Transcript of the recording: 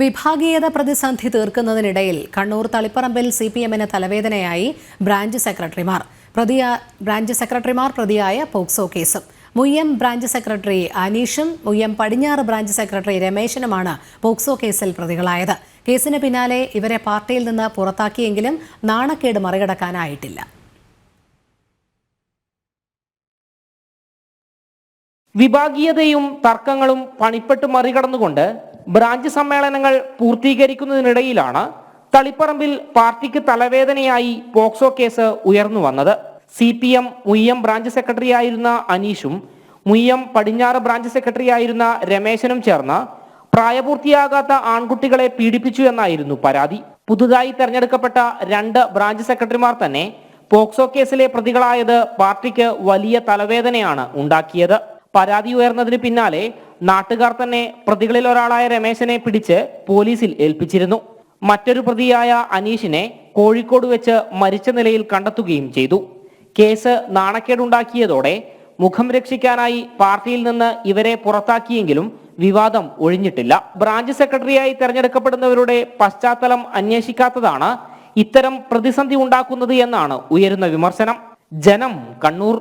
വിഭാഗീയത പ്രതിസന്ധി തീർക്കുന്നതിനിടയിൽ കണ്ണൂർ തളിപ്പറമ്പിൽ സി പി എമ്മിന് തലവേദനയായി ബ്രാഞ്ച് സെക്രട്ടറിമാർ. പ്രതിയ ബ്രാഞ്ച് സെക്രട്ടറിമാർ പ്രതിയായ പോക്സോ കേസും. മുയ്യം ബ്രാഞ്ച് സെക്രട്ടറി അനീഷും മുയ്യം പടിഞ്ഞാറ് ബ്രാഞ്ച് സെക്രട്ടറി രമേശനുമാണ് പോക്സോ കേസിൽ പ്രതികളായത്. കേസിന് പിന്നാലെ ഇവരെ പാർട്ടിയിൽ നിന്ന് പുറത്താക്കിയെങ്കിലും നാണക്കേട് മറികടക്കാനായിട്ടില്ല. വിഭാഗീയതയും തർക്കങ്ങളും പണിപ്പെട്ട് മറികടന്നുകൊണ്ട് ബ്രാഞ്ച് സമ്മേളനങ്ങൾ പൂർത്തീകരിക്കുന്നതിനിടയിലാണ് തളിപ്പറമ്പിൽ പാർട്ടിക്ക് തലവേദനയായി പോക്സോ കേസ് ഉയർന്നു വന്നത്. C P M Muyyam branch സെക്രട്ടറിയായിരുന്ന അനീഷും മുയ്യം പടിഞ്ഞാറ് ബ്രാഞ്ച് സെക്രട്ടറി ആയിരുന്ന രമേശനും ചേർന്ന് പ്രായപൂർത്തിയാകാത്ത ആൺകുട്ടികളെ പീഡിപ്പിച്ചു എന്നായിരുന്നു പരാതി. പുതുതായി തെരഞ്ഞെടുക്കപ്പെട്ട രണ്ട് ബ്രാഞ്ച് സെക്രട്ടറിമാർ തന്നെ പോക്സോ കേസിലെ പ്രതികളായത് പാർട്ടിക്ക് വലിയ തലവേദനയാണ് ഉണ്ടാക്കിയത്. പരാതി ഉയർന്നതിന് പിന്നാലെ നാട്ടുകാർ തന്നെ പ്രതികളിൽ ഒരാളായ രമേശനെ പിടിച്ച് പോലീസിൽ ഏൽപ്പിച്ചിരുന്നു. മറ്റൊരു പ്രതിയായ അനീഷിനെ കോഴിക്കോട് വെച്ച് മരിച്ച നിലയിൽ കണ്ടെത്തുകയും ചെയ്തു. കേസ് നാണക്കേടുണ്ടാക്കിയതോടെ മുഖം രക്ഷിക്കാനായി പാർട്ടിയിൽ നിന്ന് ഇവരെ പുറത്താക്കിയെങ്കിലും വിവാദം ഒഴിഞ്ഞിട്ടില്ല. ബ്രാഞ്ച് സെക്രട്ടറിയായി തെരഞ്ഞെടുക്കപ്പെടുന്നവരുടെ പശ്ചാത്തലം അന്വേഷിക്കാത്തതാണ് ഇത്തരം പ്രതിസന്ധി ഉണ്ടാക്കുന്നത് എന്നാണ് ഉയരുന്ന വിമർശനം. ജനം കണ്ണൂർ